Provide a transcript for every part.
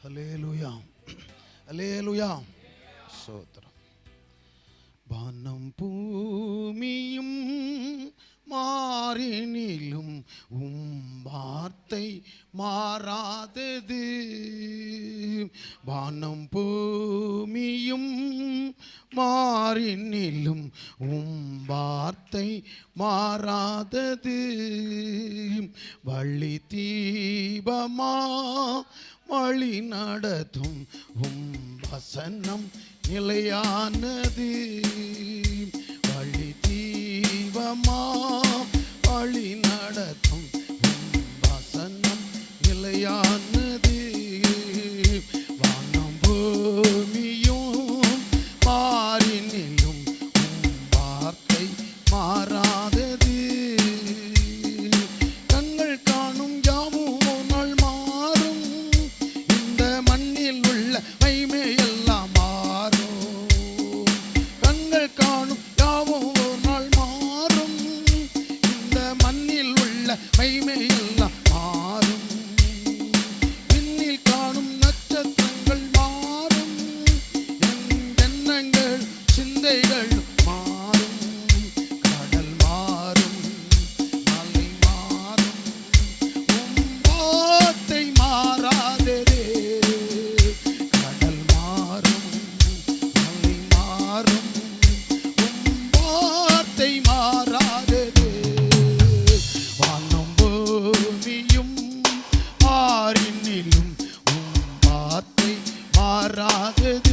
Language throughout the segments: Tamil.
ஹலேலுயா ஹலேலுயா சோத்திரம் வானம் பூமியும் மாறினிலும் உம் வார்த்தை மாறாதது வானம் பூமியும் மாறினிலும் உம் வார்த்தை மாறாதது வள்ளி தீபமா வழி நடத்தும் உம் வசனம் நிலையானது. வழி தீவமா வழி feel மாறாதது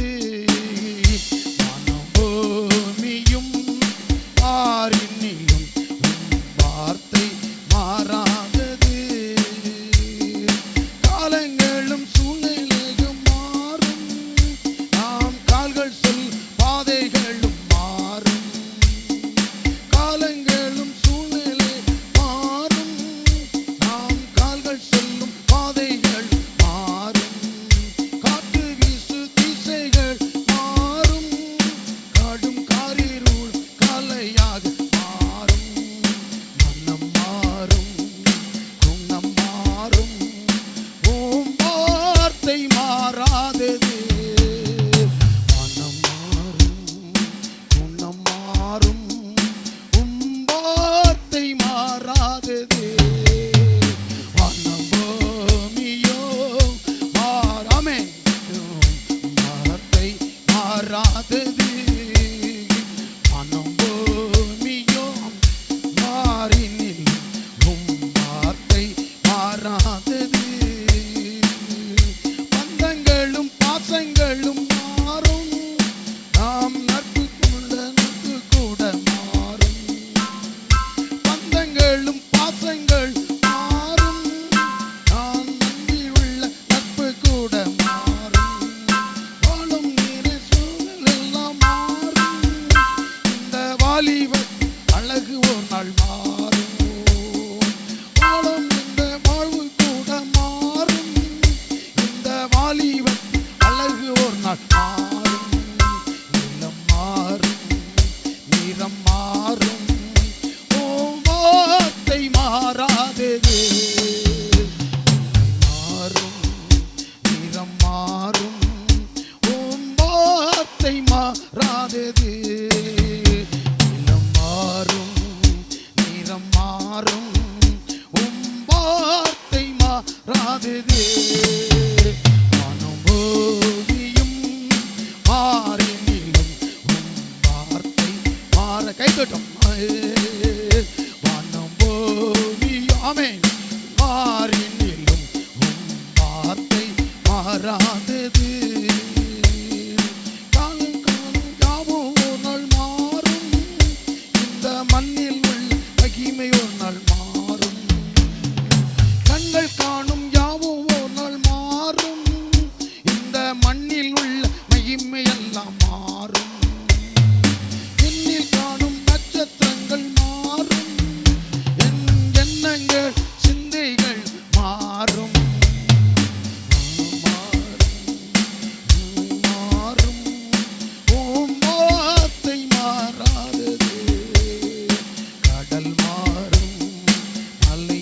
மாறாதது வானபூமியோ மாறினில் உம் வார்த்தை மாறாதது. பந்தங்களும் பாசங்களும் மாறும். நாம் நட்பு கொண்ட நட்பு கூட மாறும். பந்தங்களும் பாசங்கள் அழகு ஒரு நாள் மாறும். வாழும் இந்த வாழ்வு கூட மாறும். இந்த வாலிபன் அழகு ஒரு நாள் மாறும். நிலம் மாறும் நிறம் மாறும். ஓ வார்த்தை மாறாதது. மாறும் நிறம் மாறும். ஓம் வார்த்தை மாறாதது. மாறாதது வானம் பூமியும் மாறினிலும் வார்த்தை மாற கைத்தட்டும் வானம் எல்லாம் மாறும். என்னில் காணும் நட்சத்திரங்கள் மாறும். என் எண்ணங்கள் சிந்தைகள் மாறும். மாறும் ஓம் வார்த்தை மாறாதது. கடல் மாறும் மலை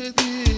dedi